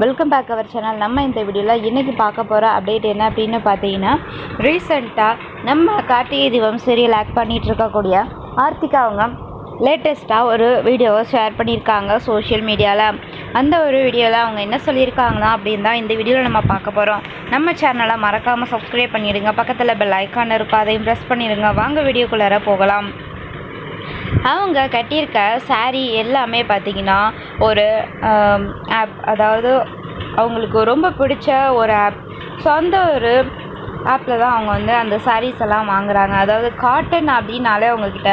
Welcome back our channel நம்ம இந்த வீடியோவில் இன்றைக்கி பார்க்க போகிற அப்டேட் என்ன அப்படின்னு பார்த்தீங்கன்னா ரீசெண்டாக நம்ம கார்த்திகை தீபம் சீரியல் ஆக்ட் பண்ணிகிட்டு இருக்கக்கூடிய ஆர்த்திகா அவங்க லேட்டஸ்ட்டாக ஒரு வீடியோவை ஷேர் பண்ணியிருக்காங்க சோஷியல் மீடியாவில் அந்த ஒரு வீடியோவில் அவங்க என்ன சொல்லியிருக்காங்கன்னா அப்படின்னு தான் இந்த வீடியோவில் நம்ம பார்க்க போகிறோம் நம்ம சேனலை மறக்காமல் சப்ஸ்கிரைப் பண்ணிவிடுங்க பக்கத்தில் பெல் ஐக்கான் இருக்கும். அதையும் ப்ரெஸ் பண்ணிடுங்க. வாங்க வீடியோக்குள்ளார போகலாம். அவங்க கட்டியிருக்க சாரீ எல்லாமே பார்த்தீங்கன்னா ஒரு ஆப் அதாவது அவங்களுக்கு ரொம்ப பிடிச்ச ஒரு ஆப் ஸோ அந்த ஒரு ஆப்பில் தான் அவங்க வந்து அந்த சாரீஸ் எல்லாம் வாங்குகிறாங்க அதாவது காட்டன் அப்படின்னாலே அவங்கக்கிட்ட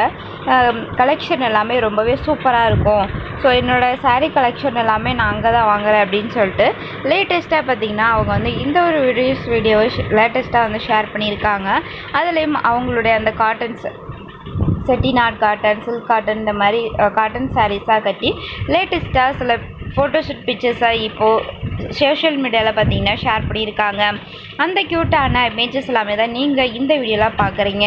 கலெக்ஷன் எல்லாமே ரொம்பவே சூப்பராக இருக்கும். ஸோ என்னோடய சாரீ கலெக்ஷன் எல்லாமே நான் அங்கே தான் வாங்குறேன் அப்படின்னு சொல்லிட்டு லேட்டஸ்ட்டாக பார்த்தீங்கன்னா அவங்க வந்து இந்த ஒரு வீடியோஸ் வீடியோ லேட்டஸ்ட்டாக வந்து ஷேர் பண்ணியிருக்காங்க. அதுலேயும் அவங்களுடைய அந்த cottons Chettinad cotton silk cotton இந்த மாதிரி காட்டன் சாரீஸாக கட்டி லேட்டஸ்ட்டாக சில ஃபோட்டோஷூட் பிக்சர்ஸாக இப்போது சோஷியல் மீடியாவில் பார்த்தீங்கன்னா ஷேர் பண்ணியிருக்காங்க. அந்த க்யூட்டான இமேஜஸ் எல்லாமே தான் நீங்கள் இந்த வீடியோலாம் பார்க்குறீங்க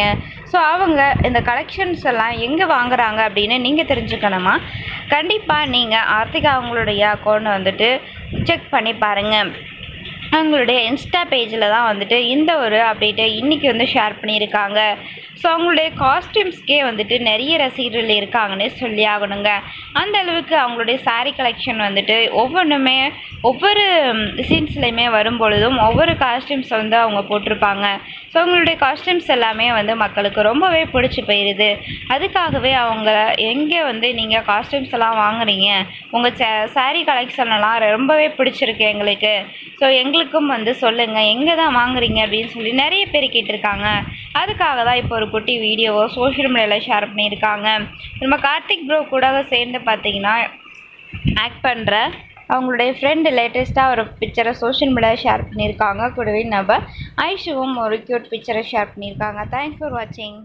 ஸோ அவங்க இந்த கலெக்ஷன்ஸ் எல்லாம் எங்கே வாங்குறாங்க அப்படின்னு நீங்கள் தெரிஞ்சுக்கணுமா? கண்டிப்பாக நீங்கள் ஆர்த்திகா அவங்களுடைய அக்கௌண்ட் வந்துட்டு செக் பண்ணி பாருங்கள் அவங்களுடைய இன்ஸ்டா பேஜில் தான் வந்துட்டு இந்த ஒரு அப்டேட்டை இன்றைக்கி வந்து ஷேர் பண்ணியிருக்காங்க. ஸோ அவங்களுடைய காஸ்டியூம்ஸ்க்கே வந்துட்டு நிறைய ரசிகர்கள் இருக்காங்கன்னே சொல்லி ஆகணுங்க. அந்த அளவுக்கு அவங்களுடைய சாரீ கலெக்ஷன் வந்துட்டு ஒவ்வொன்றுமே ஒவ்வொரு சீன்ஸ்லையுமே வரும் பொழுதும் ஒவ்வொரு காஸ்டியூம்ஸ் வந்து அவங்க போட்டிருப்பாங்க. ஸோ அவங்களுடைய காஸ்டியூம்ஸ் எல்லாமே வந்து மக்களுக்கு ரொம்பவே பிடிச்சி போயிடுது அதுக்காகவே அவங்க எங்கே வந்து நீங்கள் காஸ்டியூம்ஸ் எல்லாம் வாங்குறீங்க உங்கள் சே சாரீ கலெக்ஷன் எல்லாம் ரொம்பவே பிடிச்சிருக்கு எங்களுக்கு. ஸோ எங்களுக்கும் வந்து சொல்லுங்கள் எங்கே தான் வாங்குறீங்க அப்படின்னு சொல்லி நிறைய பேர் கேட்டிருக்காங்க. அதுக்காக தான் இப்போ ஒரு குட்டி வீடியோவோ சோஷியல் மீடியாவில் ஷேர் பண்ணியிருக்காங்க. நம்ம கார்த்திக் ப்ரோ கூட சேர்ந்து பார்த்தீங்கன்னா ஆக்ட் பண்ணுற அவங்களுடைய ஃப்ரெண்டு லேட்டஸ்ட்டாக ஒரு பிக்சரை சோஷியல் மீடியாவில் ஷேர் பண்ணியிருக்காங்க. கூடவே நம்ம ஐஷுவும் ஒரு க்யூட் பிக்சரை ஷேர் பண்ணியிருக்காங்க. தேங்க்ஸ் ஃபார் வாட்சிங்